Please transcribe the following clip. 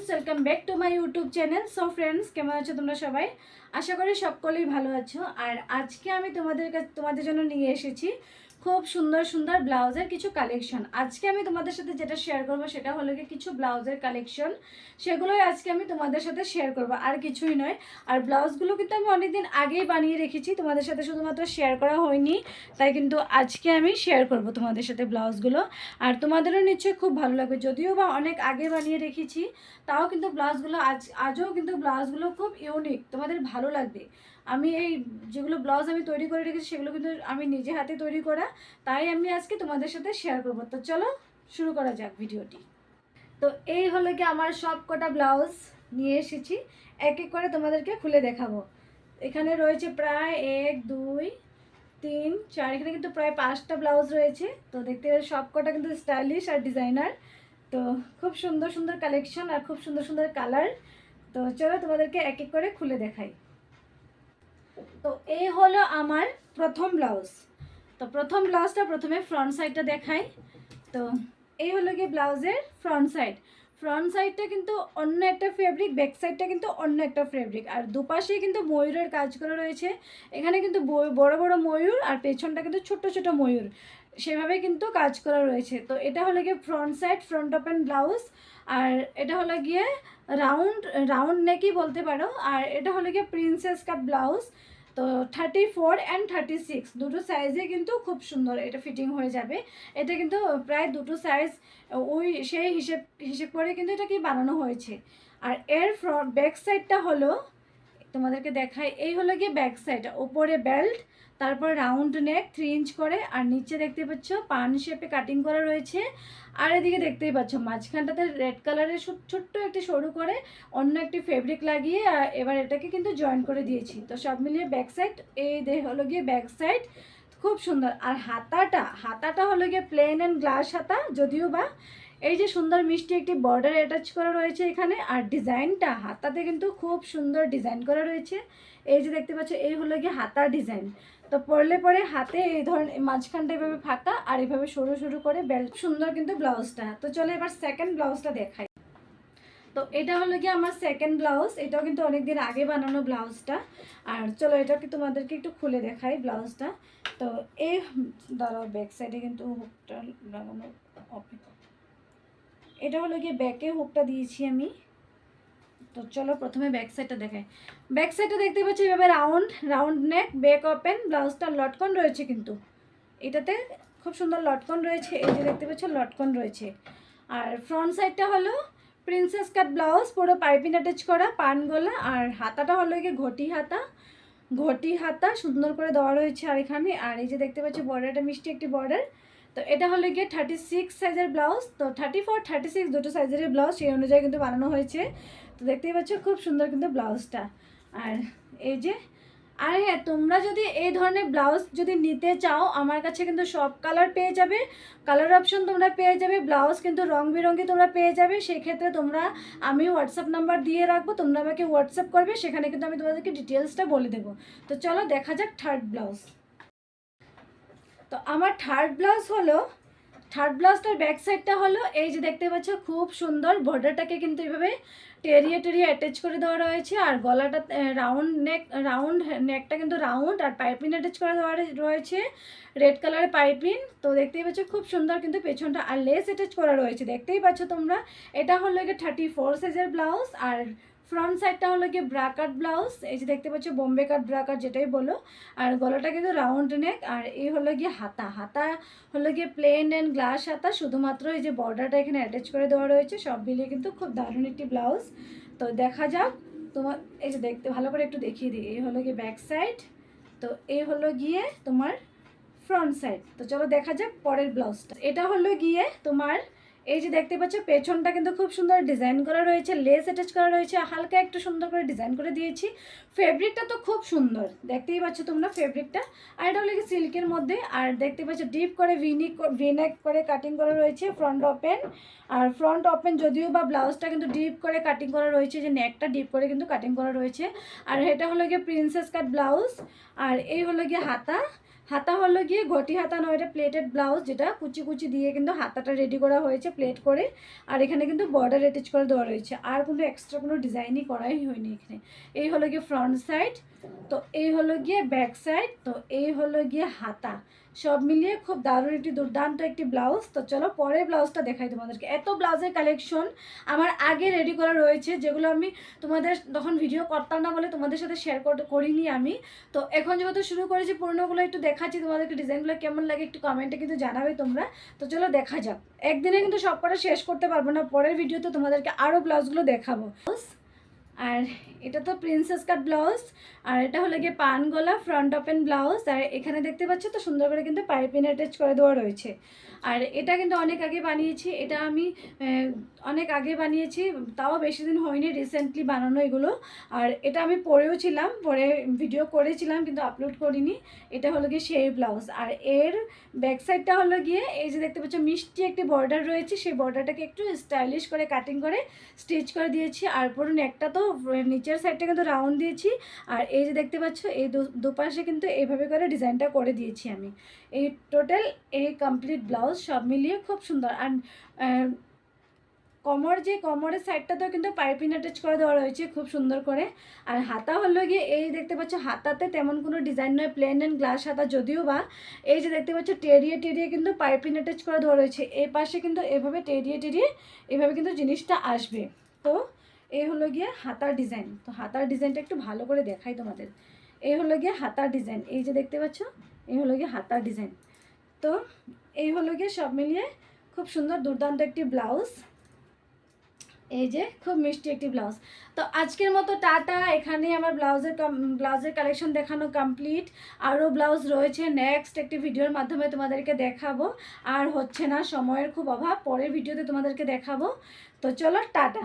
Friends welcome back to my YouTube channel so friends কেমন আছো তোমরা সবাই? আশা করি সকলেই ভালো আছো। আর আজকে আমি তোমাদের কাছে তোমাদের জন্য নিয়ে এসেছি খুব সুন্দর সুন্দর ব্লাউজের কিছু কালেকশন আজকে আমি তোমাদের সাথে যেটা শেয়ার করব সেটা হলো কি কিছু ব্লাউজের কালেকশন সেগুলোই আজকে আমি তোমাদের সাথে শেয়ার করব, আর কিছুই নয়। আর ব্লাউজগুলো কিন্তু আমি অনেকদিন আগেই বানিয়ে রেখেছি, তোমাদের সাথে শুধুমাত্র শেয়ার করা হয়নি। তাই কিন্তু আজকে আমি শেয়ার করব তোমাদের সাথে ব্লাউজগুলো। আর তোমাদেরও নিশ্চয়ই খুব ভালো লাগবে। যদিও বা অনেক আগে বানিয়ে রেখেছি, তাও কিন্তু ব্লাউজগুলো আজ, আজও কিন্তু ব্লাউজগুলো খুব ইউনিক তোমাদের ভালো লাগবে। আমি এই যেগুলো ব্লাউজ আমি তৈরি করে রেখেছি, সেগুলো কিন্তু আমি নিজে হাতে তৈরি করা। তাই আমি আজকে তোমাদের সাথে শেয়ার করব। তো চলো শুরু করা যাক ভিডিওটি। তো এই হলো কি আমার সব কটা ব্লাউজ নিয়ে এসেছি। এক এক করে তোমাদেরকে খুলে দেখাবো। এখানে রয়েছে প্রায় এক, দুই, তিন, চার, এখানে কিন্তু প্রায় পাঁচটা ব্লাউজ রয়েছে। তো দেখতে সব কটা কিন্তু স্টাইলিশ আর ডিজাইনার তো খুব সুন্দর সুন্দর কালেকশন আর খুব সুন্দর সুন্দর কালার তো চলো তোমাদেরকে এক এক করে খুলে দেখাই। তো এই হলো আমার প্রথম ব্লাউজ। তো প্রথম ব্লাউজটা প্রথমে ফ্রন্ট সাইডটা দেখাই। তো এই হলো গিয়ে ব্লাউজের ফ্রন্ট সাইড ফ্রন্ট সাইডটা কিন্তু অন্য একটা ফেব্রিক ব্যাক সাইডটা কিন্তু অন্য একটা ফেব্রিক আর দুপাশে কিন্তু ময়ূরের কাজ করা রয়েছে। এখানে কিন্তু বড় বড় ময়ূর আর পেছনটা কিন্তু ছোট ছোট ময়ূর। সেভাবে কিন্তু কাজ করা রয়েছে। তো এটা হলো গিয়ে front side front open blouse. আর এটা হলো গিয়ে রাউন্ড রাউন্ড নেকই বলতে পারো। আর এটা হলো গিয়ে প্রিন্সেস কাপ ব্লাউজ। তো thirty four and thirty six দুটো সাইজে কিন্তু খুব সুন্দর এটা ফিটিং হয়ে যাবে। এটা কিন্তু প্রায় দুটো সাইজ ওই সেই হিসেব হিসেব করে কিন্তু এটা কি বানানো হয়েছে। আর এর ফ্রন্ট ব্যাক সাইডটা হলো তোমাদেরকে দেখাই, এই হলো গিয়ে ব্যাক সাইড ওপরে বেল্ট তারপর রাউন্ড নেক থ্রি ইঞ্চ করে, আর নিচে দেখতে পাচ্ছ পান শেপে কাটিং করা রয়েছে, আর এদিকে দেখতেই পাচ্ছ মাঝখানটাতে রেড কালারের ছোট্ট একটি সরু করে অন্য একটি ফেব্রিক লাগিয়ে এবার এটাকে কিন্তু জয়েন করে দিয়েছি। তো সব মিলিয়ে ব্যাক সাইড এই দে হলো গিয়ে ব্যাক সাইড খুব সুন্দর। আর হাতাটা হাতাটা হলো গিয়ে প্লেন অ্যান্ড গ্লাস হাতা, যদিও বা এই যে সুন্দর মিষ্টি একটি বর্ডার অ্যাটাচ করা রয়েছে এখানে, আর ডিজাইনটা হাতাতে কিন্তু খুব সুন্দর ডিজাইন করা রয়েছে। এই যে দেখতে পাচ্ছ, এই হলো গিয়ে হাতার ডিজাইন। তো পরলে পরে হাতে এই ধরনের মাঝখানটা এভাবে ফাঁকা, আর এভাবে সরু সরু করে বেল্ট সুন্দর কিন্তু ব্লাউজটা তো চলো এবার সেকেন্ড ব্লাউজটা দেখাই। তো এটা হলো গিয়ে আমার সেকেন্ড ব্লাউজ এটাও কিন্তু অনেকদিন আগে বানানো ব্লাউজটা আর চলো এটাকে তোমাদেরকে একটু খুলে দেখাই ব্লাউজটা তো এই, দাঁড়াও ব্যাক সাইডে কিন্তু হুকটা লাগানো অপেক্ষা এটা হলো গিয়ে ব্যাকে হুকটা দিয়েছি আমি। তো চলো প্রথমে ব্যাক সাইডটা দেখাই। ব্যাক সাইডটা দেখতে পাচ্ছি এভাবে round round neck back open ব্লাউজটা লটকন রয়েছে কিন্তু। এটাতে খুব সুন্দর লটকন রয়েছে, এই যে দেখতে পাচ্ছ লটকন রয়েছে। আর ফ্রন্ট সাইডটা হলো প্রিন্সেস কাট ব্লাউজ পুরো পাইপিং অ্যাটাচ করা, পান গলা, আর হাতাটা হলো গিয়ে ঘটি হাতা। ঘটি হাতা সুন্দর করে দেওয়া রয়েছে আর এখানে আর এই যে দেখতে পাচ্ছি বর্ডারটা মিষ্টি একটি বর্ডার তো এটা হলো গিয়ে থার্টি সিক্স সাইজের ব্লাউজ তো থার্টি ফোর থার্টি সিক্স দুটো সাইজের ব্লাউজ সেই অনুযায়ী কিন্তু বানানো হয়েছে। তো দেখতেই পাচ্ছ খুব সুন্দর কিন্তু ব্লাউজটা আর এই যে, আর হ্যাঁ তোমরা যদি এই ধরনের ব্লাউজ যদি নিতে চাও, আমার কাছে কিন্তু সব কালার পেয়ে যাবে। কালার অপশন তোমরা পেয়ে যাবে ব্লাউজ কিন্তু রং বেরঙি তোমরা পেয়ে যাবে। সেক্ষেত্রে তোমরা, আমি হোয়াটসঅ্যাপ নাম্বার দিয়ে রাখব, তোমরা আমাকে হোয়াটসঅ্যাপ করবে, সেখানে কিন্তু আমি তোমাদেরকে ডিটেলসটা বলে দেবো। তো চলো দেখা যাক থার্ড ব্লাউজ তো আমার থার্ড ব্লাউজ হলো থার্ড ব্লাউজটার ব্যাক সাইডটা হলো, এই যে দেখতে পাচ্ছ খুব সুন্দর বর্ডারটাকে কিন্তু এইভাবে টেরিয়ে টেরিয়ে অ্যাটাচ করে দেওয়া রয়েছে, আর গলাটা রাউন্ড নেক রাউন্ড নেকটা কিন্তু রাউন্ড আর পাইপিং অ্যাটাচ করে দেওয়া রয়েছে রেড কালারের পাইপিং তো দেখতেই পাচ্ছ খুব সুন্দর কিন্তু পেছনটা, আর লেস অ্যাটাচ করা রয়েছে, দেখতেই পাচ্ছ তোমরা, এটা হলো গিয়ে থার্টি ফোর সাইজের ব্লাউজ আর ফ্রন্ট সাইডটা হলো গিয়ে ব্রাকাট ব্লাউজ এই যে দেখতে পাচ্ছ বোম্বে কাট ব্রাকাট যেটাই বলো, আর গলাটা কিন্তু রাউন্ড নেক আর এই হলো গিয়ে হাতা। হাতা হলো গিয়ে প্লেন অ্যান্ড গ্লাস হাতা, শুধুমাত্র এই যে বর্ডারটা এখানে অ্যাটাচ করে দেওয়া রয়েছে, সব মিলিয়ে কিন্তু খুব দারুণ একটি ব্লাউজ তো দেখা যাক তোমার এই যে দেখতে, ভালো করে একটু দেখিয়ে দিই। এই হলো গিয়ে ব্যাক সাইড তো এই হলো গিয়ে তোমার ফ্রন্ট সাইড তো চলো দেখা যাক পরের ব্লাউজটা এটা হলো গিয়ে তোমার এই যে দেখতে পাচ্ছ, পেছনটা কিন্তু খুব সুন্দর ডিজাইন করা রয়েছে লেস অ্যাটাচ করা রয়েছে হালকা একটু সুন্দর করে ডিজাইন করে দিয়েছি। ফেব্রিকটা তো খুব সুন্দর, দেখতেই পাচ্ছ তোমরা ফেব্রিকটা আর এটা হলো সিল্কের মধ্যে, আর দেখতে পাচ্ছ ডিপ করে ভিনিক ভিনেক করে কাটিং করা রয়েছে ফ্রন্ট ওপেন আর ফ্রন্ট ওপেন যদিও বা ব্লাউজটা কিন্তু ডিপ করে কাটিং করা রয়েছে, যে নেকটা ডিপ করে কিন্তু কাটিং করা রয়েছে। আর এটা হলো গিয়ে প্রিন্সেস কাট ব্লাউজ আর এই হলো গিয়ে হাতা। হাতা হলো গিয়ে ঘটি হাতা নয়, এটা প্লেটেড ব্লাউজ যেটা কুচি কুচি দিয়ে কিন্তু হাতাটা রেডি করা হয়েছে। প্লেট করে, আর এখানে কিন্তু বর্ডার অ্যাটাচ করে দেওয়া রয়েছে। আর কোনো এক্সট্রা কোনো ডিজাইনই করাই হয়নি এখানে। এই হলো গিয়ে ফ্রন্ট সাইড তো এই হলো গিয়ে ব্যাক সাইড তো এই হলো গিয়ে হাতা। সব মিলিয়ে খুব দারুণ একটি দুর্দান্ত একটি ব্লাউজ। তো চলো পরের ব্লাউজটা দেখাই তোমাদেরকে। এত ব্লাউজের কালেকশন আমার আগে রেডি করা রয়েছে, যেগুলো আমি তোমাদের তখন ভিডিও করতাম না বলে তোমাদের সাথে শেয়ার করিনি আমি। তো এখন যেহেতু শুরু করেছি পুরোনোগুলো একটু দেখাচ্ছি, তোমাদেরকে ডিজাইনগুলো কেমন লাগে একটু কমেন্টে কিন্তু জানাবে তোমরা। তো চলো দেখা যাক। একদিনে কিন্তু সবকটা শেষ করতে পারব না, পরের ভিডিওতে তোমাদেরকে আরও ব্লাউজগুলো দেখাবো। আর এটা তো প্রিন্সেস কাট ব্লাউজ আর এটা হলো গিয়ে পান গলা ফ্রন্ট ওপেন ব্লাউজ আর এখানে দেখতে পাচ্ছ তো সুন্দর করে কিন্তু পাইপিন অ্যাটাচ করে দেওয়া রয়েছে। আর এটা কিন্তু অনেক আগে বানিয়েছি, এটা আমি অনেক আগে বানিয়েছি, তাও বেশি দিন হয়নি রিসেন্টলি বানানো এগুলো। আর এটা আমি পরেও ছিলাম, পরে ভিডিও করেছিলাম, কিন্তু আপলোড করিনি। এটা হলো গিয়ে সেই ব্লাউজ আর এর ব্যাক সাইডটা হলো গিয়ে এই যে দেখতে পাচ্ছ মিষ্টি একটি বর্ডার রয়েছে, সেই বর্ডারটাকে একটু স্টাইলিশ করে কাটিং করে স্টিচ করে দিয়েছি, আর পুরো নেকটা তো নিচের সাইডটা কিন্তু রাউন্ড দিয়েছি আর এই যে দেখতে পাচ্ছ, এই দুপাশে কিন্তু এইভাবে করে ডিজাইনটা করে দিয়েছি আমি। এই টোটাল এই কমপ্লিট ব্লাউজ সব মিলিয়ে খুব সুন্দর। আর কমর যে কমরের সাইডটাতেও কিন্তু পাইপিং অ্যাটাচ করে দেওয়া রয়েছে খুব সুন্দর করে। আর হাতা হলো গিয়ে, এই দেখতে পাচ্ছ, হাতাতে তেমন কোনো ডিজাইন নয় প্লেন অ্যান্ড গ্লাস হাতা যদিও বা। এই যে দেখতে পাচ্ছ, টেরিয়ে টেরিয়ে কিন্তু পাইপিং অ্যাটাচ করে দেওয়া রয়েছে। এই পাশে কিন্তু এভাবে টেরিয়ে টেরিয়ে এভাবে কিন্তু জিনিসটা আসবে। তো এই হলো গিয়ে হাতার ডিজাইন তো হাতার ডিজাইনটা একটু ভালো করে দেখাই তোমাদের। এই হলো গিয়ে হাতার ডিজাইন এই যে দেখতে পাচ্ছ এই হলো গিয়ে হাতার ডিজাইন তো এই হলো গিয়ে সব মিলিয়ে খুব সুন্দর দুর্দান্ত একটি ব্লাউজ এই যে খুব মিষ্টি একটি ব্লাউজ তো আজকের মতো টাটা। এখানে আমার ব্লাউজের ব্লাউজের কালেকশন দেখানো কমপ্লিট আরও ব্লাউজ রয়েছে। নেক্সট একটি ভিডিওর মাধ্যমে তোমাদেরকে দেখাবো। আর হচ্ছে না, সময়ের খুব অভাব। পরের ভিডিওতে তোমাদেরকে দেখাবো। তো চলো, টাটা।